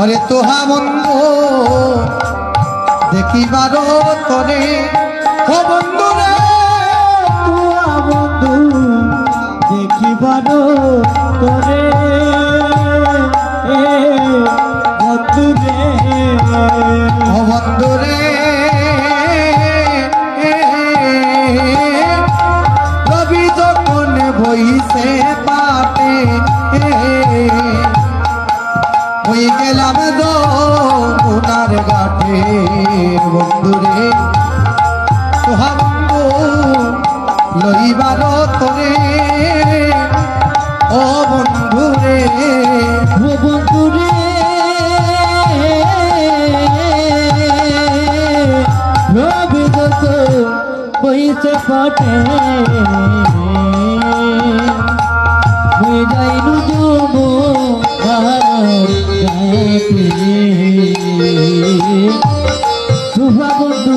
অরে তোহা বন্ধু দেখিবার তরে। ও বন্ধুরে দেখিবার তোরে বন্ধুরে বইছে পাতে হয়ে গেলাম দোনার ঘাটে। বন্ধুরে পয়সে পাটে মুই যাইনু যুব তুহা বন্ধু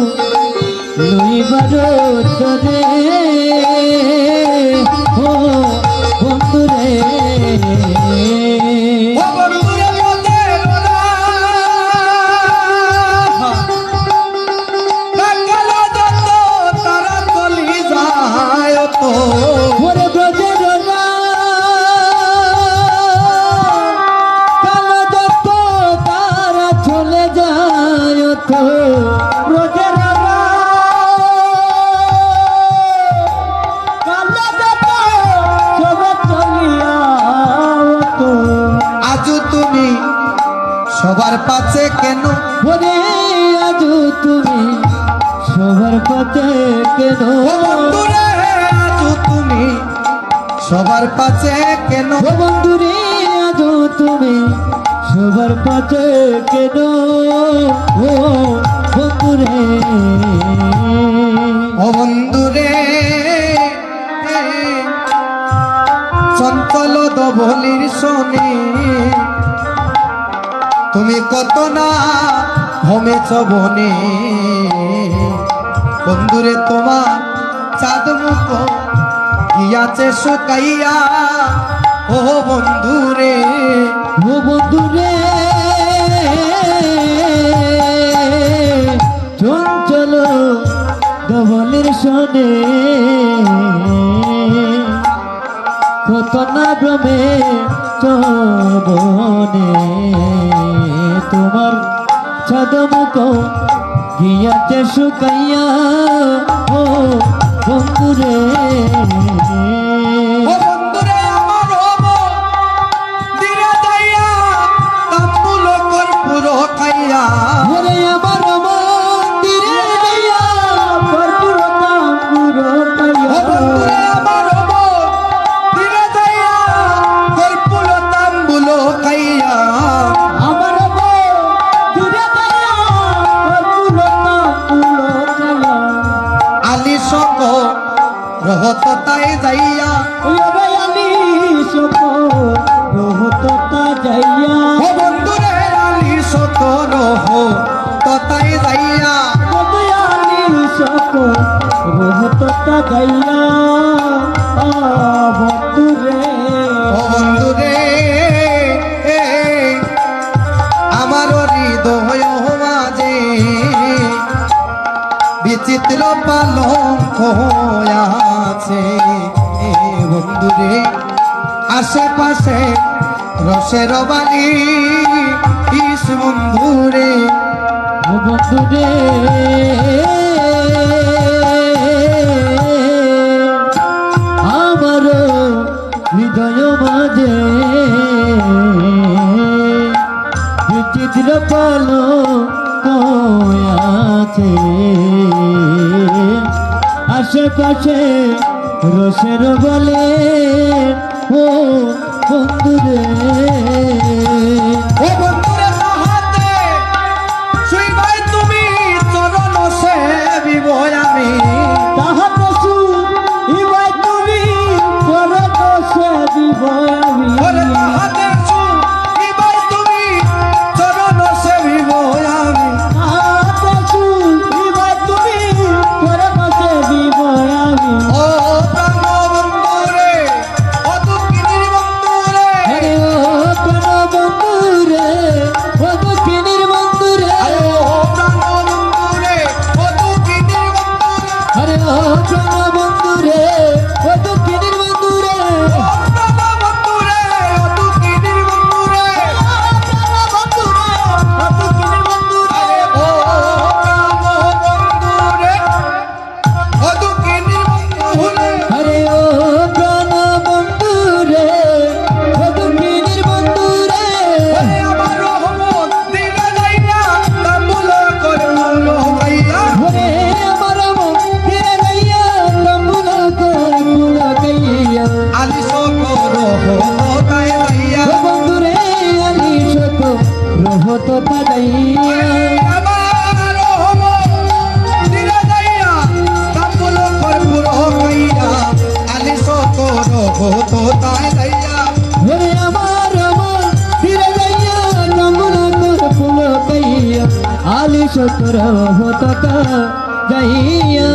লইবার তোরে সবার পাশে কেন? ওরে আজ তুমি সবার পথে কেন? বন্ধুরে আজ তুমি সবার পাশে কেন? বন্ধুরে আজ তুমি সবার পথে কেন? ও বন্ধুরে। তুমি কত না হমেছ বনে? বন্ধুরে, তোমার চাঁদ মুখ গিয়াছে শুকাইয়া। ও বন্ধুরে ও বন্ধুরে, চঞ্চল দবলের শোনে কত না ভ্রমে গিয়াছে শুকাইয়া ও বন্ধুরে রহ তাই যাইয়া কত আলি সক রহত তা যাইয়া। আ বন্ধুরে ও বন্ধুরে আমার হৃদয় মাঝে বিচিত্র পালঙ্ক আছে এ বন্ধুরে, আশেপাশে রসের বাণী, ইস বন্ধুরে ও বন্ধুরে আমার হৃদয় মাঝে বিচিত্র পালো আছে? আশেপাশে রসের বলে ও বন্ধুরে। আলি সতর হতা যাইয়া